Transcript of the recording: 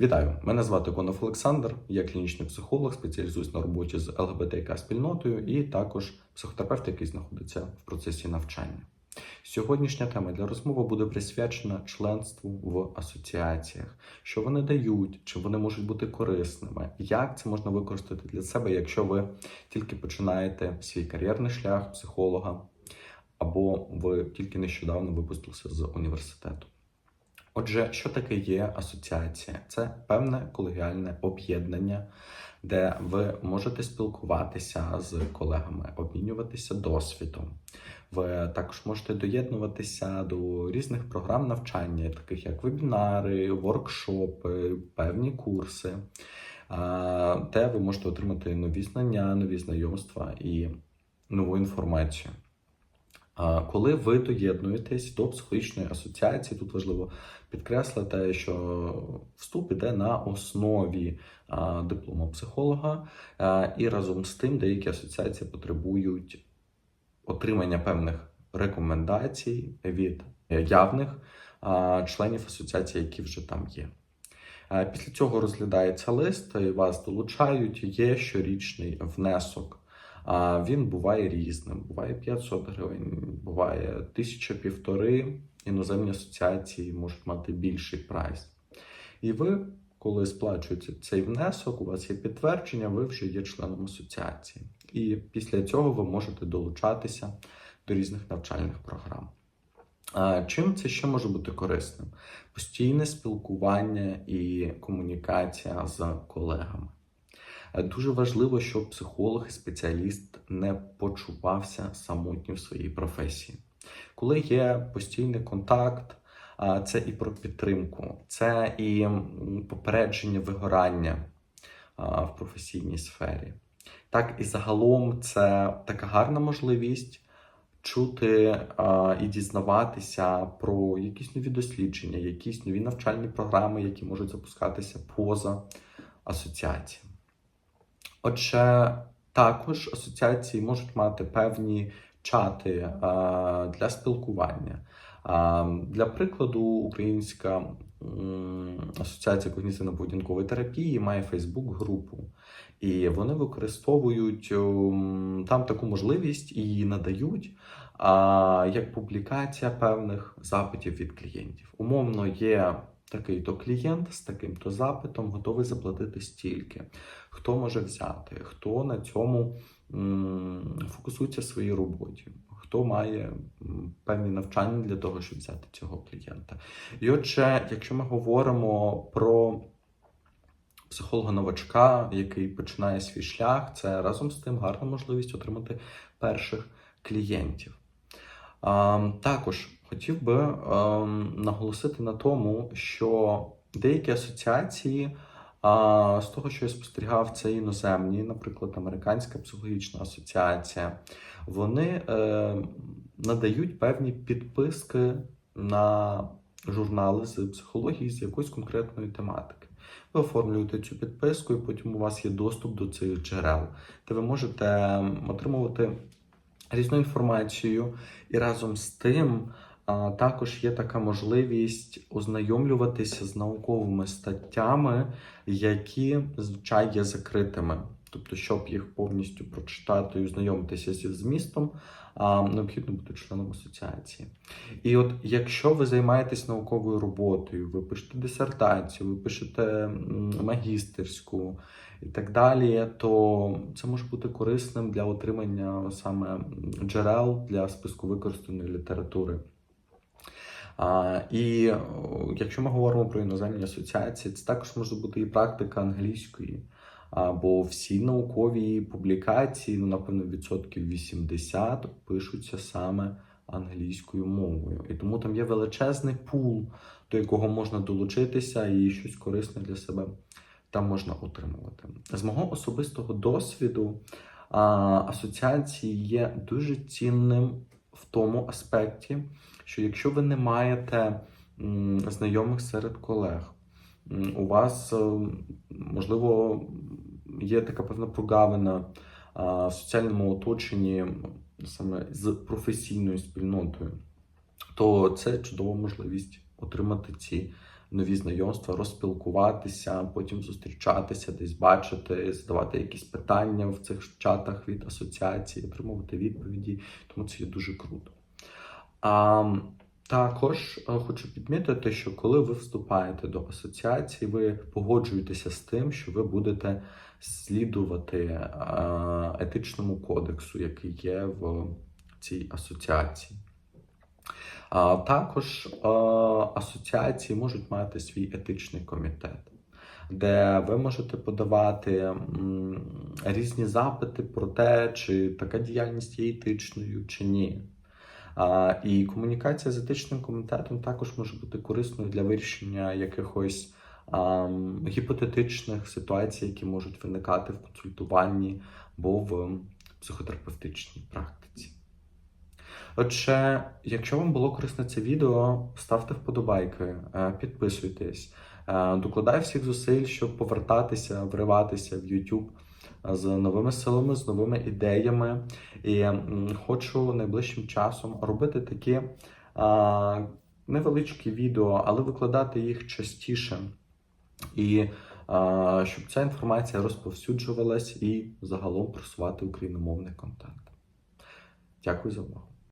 Вітаю! Мене звати Конов Олександр, я клінічний психолог, спеціалізуюсь на роботі з ЛГБТК спільнотою і також психотерапевт, який знаходиться в процесі навчання. Сьогоднішня тема для розмови буде присвячена членству в асоціаціях, що вони дають, чи вони можуть бути корисними, як це можна використати для себе, якщо ви тільки починаєте свій кар'єрний шлях психолога, або ви тільки нещодавно випустилися з університету. Отже, що таке є асоціація? Це певне колегіальне об'єднання, де ви можете спілкуватися з колегами, обмінюватися досвідом. Ви також можете доєднуватися до різних програм навчання, таких як вебінари, воркшопи, певні курси, де ви можете отримати нові знання, нові знайомства і нову інформацію. Коли ви доєднуєтесь до психологічної асоціації, тут важливо підкреслити, що вступ іде на основі диплому психолога, і разом з тим деякі асоціації потребують отримання певних рекомендацій від явних членів асоціації, які вже там є. Після цього розглядається лист, і вас долучають. Є щорічний внесок. А він буває різним. Буває 500 гривень, буває тисяча півтори. Іноземні асоціації можуть мати більший прайс. І ви, коли сплачуєте цей внесок, у вас є підтвердження, ви вже є членом асоціації. І після цього ви можете долучатися до різних навчальних програм. Чим це ще може бути корисним? Постійне спілкування і комунікація з колегами. Дуже важливо, щоб психолог і спеціаліст не почувався самотньо в своїй професії. Коли є постійний контакт, це і про підтримку, це і попередження вигорання в професійній сфері. Так і загалом це така гарна можливість чути і дізнаватися про якісь нові дослідження, якісь нові навчальні програми, які можуть запускатися поза асоціацією. Отже, також асоціації можуть мати певні чати а, для спілкування. А, для прикладу, Українська асоціація когнітивно-поведінкової терапії має Фейсбук-групу, і вони використовують там таку можливість і надають. Як публікація певних запитів від клієнтів. Умовно, є такий-то клієнт з таким-то запитом готовий заплатити стільки. Хто може взяти, хто на цьому фокусується в своїй роботі, хто має певні навчання для того, щоб взяти цього клієнта. І отже, якщо ми говоримо про психолога-новачка, який починає свій шлях, це разом з тим гарна можливість отримати перших клієнтів. А, також хотів би а, наголосити на тому, що деякі асоціації, а, з того, що я спостерігав, це іноземні, наприклад, Американська психологічна асоціація, вони е, надають певні підписки на журнали з психології з якоїсь конкретної тематики. Ви оформлюєте цю підписку, і потім у вас є доступ до цих джерел, де ви можете отримувати різну інформацію, і разом з тим також є така можливість ознайомлюватися з науковими статтями, які звичайно є закритими. Тобто, щоб їх повністю прочитати і ознайомитися зі змістом, необхідно бути членом асоціації. І от якщо ви займаєтесь науковою роботою, ви пишете дисертацію, ви пишете магістерську і так далі, то це може бути корисним для отримання саме джерел для списку використаної літератури. І якщо ми говоримо про іноземні асоціації, це також може бути і практика англійської. Бо всі наукові публікації, ну, напевно, відсотків 80 пишуться саме англійською мовою. І тому там є величезний пул, до якого можна долучитися, і щось корисне для себе там можна отримувати. З мого особистого досвіду асоціації є дуже цінним в тому аспекті, що якщо ви не маєте знайомих серед колег, у вас, можливо, є така певна прогавина в соціальному оточенні саме з професійною спільнотою, то це чудова можливість отримати ці нові знайомства, розспілкуватися, потім зустрічатися, десь бачити, задавати якісь питання в цих чатах від асоціації, отримувати відповіді. Тому це є дуже круто. А, також е, хочу підмітити, що коли ви вступаєте до асоціації, ви погоджуєтеся з тим, що ви будете слідувати е, етичному кодексу, який є в цій асоціації. Також асоціації можуть мати свій етичний комітет, де ви можете подавати різні запити про те, чи така діяльність є етичною чи ні. І комунікація з етичним комітетом також може бути корисною для вирішення якихось гіпотетичних ситуацій, які можуть виникати в консультуванні або в психотерапевтичній практиці. Отже, якщо вам було корисне це відео, ставте вподобайки, е, підписуйтесь, е, докладай всіх зусиль, щоб повертатися, вриватися в YouTube з новими силами, з новими ідеями. І хочу найближчим часом робити такі невеличкі відео, але викладати їх частіше. І щоб ця інформація розповсюджувалась і загалом просувати україномовний контент. Дякую за увагу.